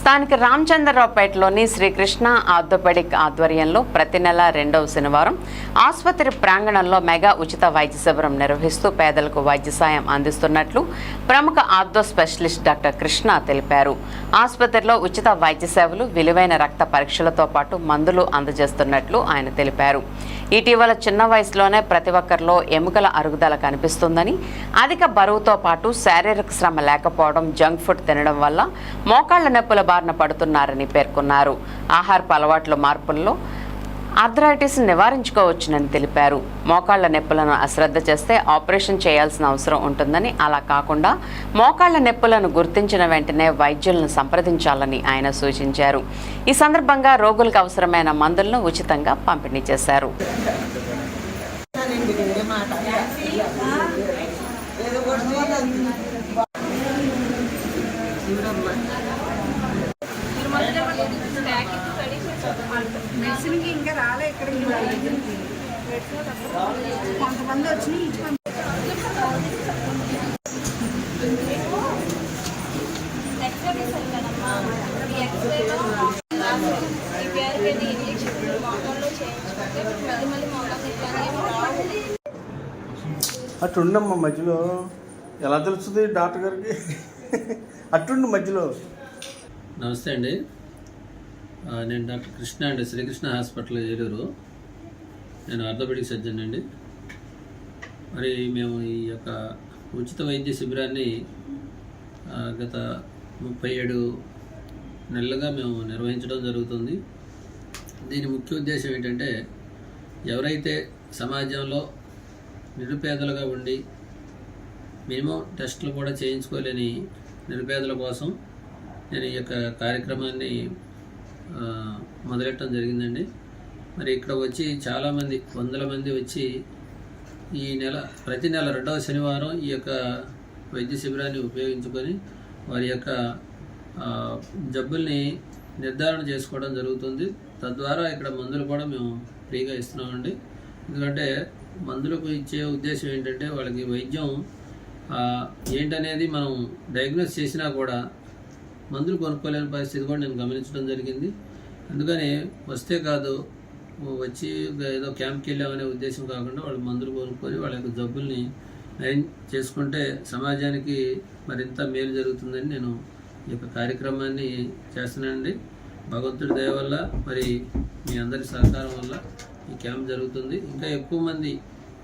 స్థానిక రామచంద్రరావుపేటలోని శ్రీకృష్ణ ఆర్థోపెడిక్ ఆధ్వర్యంలో ప్రతి నెల రెండవ శనివారం ఆసుపత్రి ప్రాంగణంలో మెగా ఉచిత వైద్య శిబిరం నిర్వహిస్తూ పేదలకు వైద్య సాయం అందిస్తున్నట్లు ప్రముఖ ఆర్థో స్పెషలిస్ట్ డాక్టర్ కృష్ణ తెలిపారు. ఆసుపత్రిలో ఉచిత వైద్య సేవలు విలువైన రక్త పరీక్షలతో పాటు మందులు అందజేస్తున్నట్లు ఆయన తెలిపారు. ఇటీవల చిన్న వయసులోనే ప్రతి ఒక్కరిలో ఎముకల అరుగుదల కనిపిస్తుందని అధిక బరువుతో పాటు శారీరక శ్రమ లేకపోవడం జంక్ ఫుడ్ తినడం వల్ల మోకాళ్ళ నొప్పుల బారిన పడుతున్నారని పేర్కొన్నారు. ఆహారపు అలవాట్ల మార్పుల్లో ఆర్థరైటిస్ నివారించుకోవచ్చునని తెలిపారు. మోకాళ్ళ నొప్పులను అశ్రద్ధ చేస్తే ఆపరేషన్ చేయాల్సిన అవసరం ఉంటుందని అలా కాకుండా మోకాళ్ళ నొప్పులను గుర్తించిన వెంటనే వైద్యులను సంప్రదించాలని ఆయన సూచించారు. ఈ సందర్భంగా రోగులకు అవసరమైన మందులను ఉచితంగా పంపిణీ చేశారు. ఏదో కొడుతుంది చూడమ్మా మెడిసిన్కి ఇంకా రాలే ఇక్కడ కొంతమంది వచ్చి ఎక్స్రే సరికదమ్మా ఈ ఎక్స్రేలో ఈ పేరుకి ఇంజక్షన్ మోకాల్లో ఇంకా రాలే మళ్ళీ కొంతమంది ఇట్లానే రావు అట్టుండమ్మా మధ్యలో. ఎలా తెలుస్తుంది డాక్టర్ గారికి? అట్టుండు మధ్యలో. నమస్తే అండి. నేను డాక్టర్ కృష్ణ అండి శ్రీకృష్ణ హాస్పిటల్ ఏలూరు నేను ఆర్థోపెడిక్ సర్జన్ అండి. మరి మేము ఈ యొక్క ఉచిత వైద్య శిబిరాన్ని గత ముప్పై ఏడు నెలలుగా మేము నిర్వహించడం జరుగుతుంది. దీని ముఖ్య ఉద్దేశం ఏంటంటే ఎవరైతే సమాజంలో నిరుపేదలుగా ఉండి మినిమం టెస్టులు కూడా చేయించుకోలేని నిరుపేదల కోసం నేను ఈ యొక్క కార్యక్రమాన్ని మొదలెట్టడం జరిగిందండి. మరి ఇక్కడ వచ్చి చాలామంది వందల మంది వచ్చి ఈ నెల ప్రతి నెల రెండవ శనివారం ఈ యొక్క వైద్య శిబిరాన్ని ఉపయోగించుకొని వారి యొక్క జబ్బుల్ని నిర్ధారణ చేసుకోవడం జరుగుతుంది. తద్వారా ఇక్కడ మందులు కూడా మేము ఫ్రీగా ఇస్తున్నామండి. ఎందుకంటే మందులకు ఇచ్చే ఉద్దేశం ఏంటంటే వాళ్ళకి వైద్యం ఏంటనేది మనం డయాగ్నోస్ చేసినా కూడా మందులు కొనుక్కోలేని పరిస్థితి కూడా నేను గమనించడం జరిగింది. అందుకని వస్తే కాదు వచ్చి ఏదో క్యాంప్కి వెళ్ళామనే ఉద్దేశం కాకుండా వాళ్ళు మందులు కొనుక్కొని వాళ్ళ యొక్క జబ్బుల్ని నయం చేసుకుంటే సమాజానికి మరింత మేలు జరుగుతుందని నేను ఈ యొక్క కార్యక్రమాన్ని చేస్తున్నానండి. భగవంతుడి దయ వల్ల మరి మీ అందరి సహకారం వల్ల ఈ క్యాంప్ జరుగుతుంది. ఇంకా ఎక్కువ మంది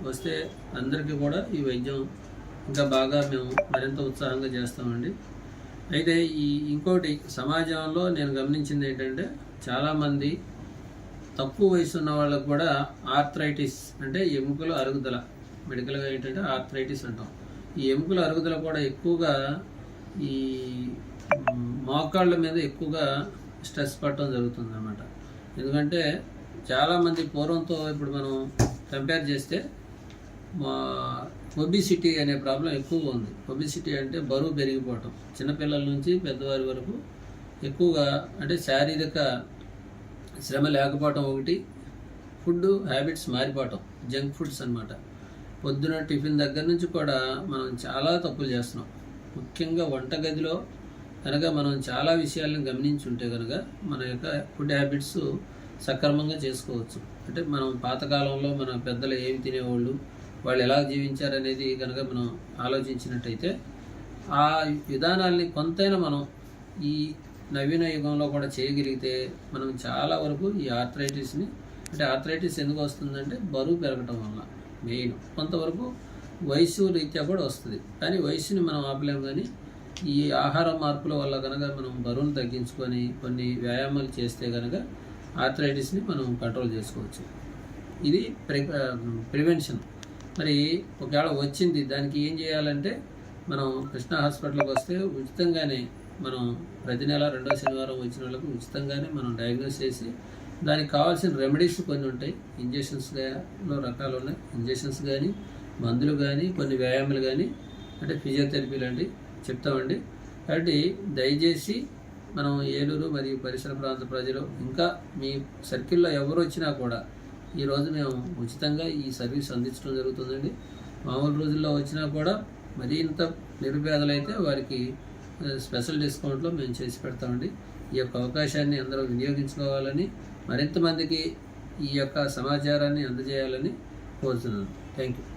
వస్తే అందరికీ కూడా ఈ వైద్యం ఇంకా బాగా మేము మరింత ఉత్సాహంగా చేస్తామండి. అయితే ఈ ఇంకోటి సమాజంలో నేను గమనించింది ఏంటంటే చాలామంది తక్కువ వయసు ఉన్న వాళ్ళకు కూడా ఆర్థరైటిస్ అంటే ఎముకల అరుగుదల మెడికల్గా ఏంటంటే ఆర్థరైటిస్ అంటాం. ఈ ఎముకల అరుగుదల కూడా ఎక్కువగా ఈ మోకాళ్ళ మీద ఎక్కువగా స్ట్రెస్ పడటం జరుగుతుంది అనమాట ఎందుకంటే చాలామంది పూర్వంతో ఇప్పుడు మనం కంపేర్ చేస్తే మా ఒబిసిటీ అనే ప్రాబ్లం ఎక్కువగా ఉంది. ఒబిసిటీ అంటే బరువు పెరిగిపోవటం. చిన్నపిల్లల నుంచి పెద్దవారి వరకు ఎక్కువగా అంటే శారీరక శ్రమ లేకపోవటం ఒకటి ఫుడ్ హ్యాబిట్స్ మారిపోవటం జంక్ ఫుడ్స్ అనమాట పొద్దున టిఫిన్ దగ్గర నుంచి కూడా మనం చాలా తప్పులు చేస్తున్నాం. ముఖ్యంగా వంటగదిలో కనుక మనం చాలా విషయాలను గమనించి ఉంటే కనుక మన యొక్క ఫుడ్ హ్యాబిట్స్ సక్రమంగా చేసుకోవచ్చు. అంటే మనం పాతకాలంలో మన పెద్దలు ఏమి తినేవాళ్ళు వాళ్ళు ఎలా జీవించారనేది కనుక మనం ఆలోచించినట్టయితే ఆ విధానాల్ని కొంతైనా మనం ఈ నవీన యుగంలో కూడా చేయగలిగితే మనం చాలా వరకు ఈ ఆర్థరైటిస్ని అంటే ఆర్థరైటిస్ ఎందుకు వస్తుందంటే బరువు పెరగటం వల్ల మెయిన్ కొంతవరకు వయసు రీత్యా కూడా వస్తుంది. కానీ వయసుని మనం ఆపలేము కానీ ఈ ఆహార మార్పుల వల్ల కనుక మనం బరువును తగ్గించుకొని కొన్ని వ్యాయామాలు చేస్తే కనుక ఆర్థరైటిస్ని మనం కంట్రోల్ చేసుకోవచ్చు. ఇది ప్రి ప్రివెన్షన్. మరి ఒకవేళ వచ్చింది దానికి ఏం చేయాలంటే మనం కృష్ణ హాస్పిటల్కి వస్తే ఉచితంగానే మనం ప్రతి నెల రెండో శనివారం వచ్చిన వాళ్ళకు ఉచితంగానే మనం డయాగ్నోస్ చేసి దానికి కావాల్సిన రెమెడీస్ కొన్ని ఉంటాయి. ఇంజెక్షన్స్లో రకాలు ఉన్నాయి. ఇంజెక్షన్స్ కానీ మందులు కానీ కొన్ని వ్యాయామాలు కానీ అంటే ఫిజియోథెరపీ లాంటివి చెప్తామండి. కాబట్టి దయచేసి మనం ఏలూరు మరియు పరిసర ప్రాంత ప్రజలు ఇంకా మీ సర్కిల్లో ఎవరు వచ్చినా కూడా ఈరోజు మేము ఉచితంగా ఈ సర్వీస్ అందించడం జరుగుతుందండి. మామూలు రోజుల్లో వచ్చినా కూడా మరీ ఇంత నిరుపేదలైతే వారికి స్పెషల్ డిస్కౌంట్లో మేము చేసి పెడతామండి. ఈ యొక్క అవకాశాన్ని అందరూ వినియోగించుకోవాలని మరింత మందికి ఈ యొక్క సమాచారాన్ని అందజేయాలని కోరుతున్నాను థ్యాంక్ యూ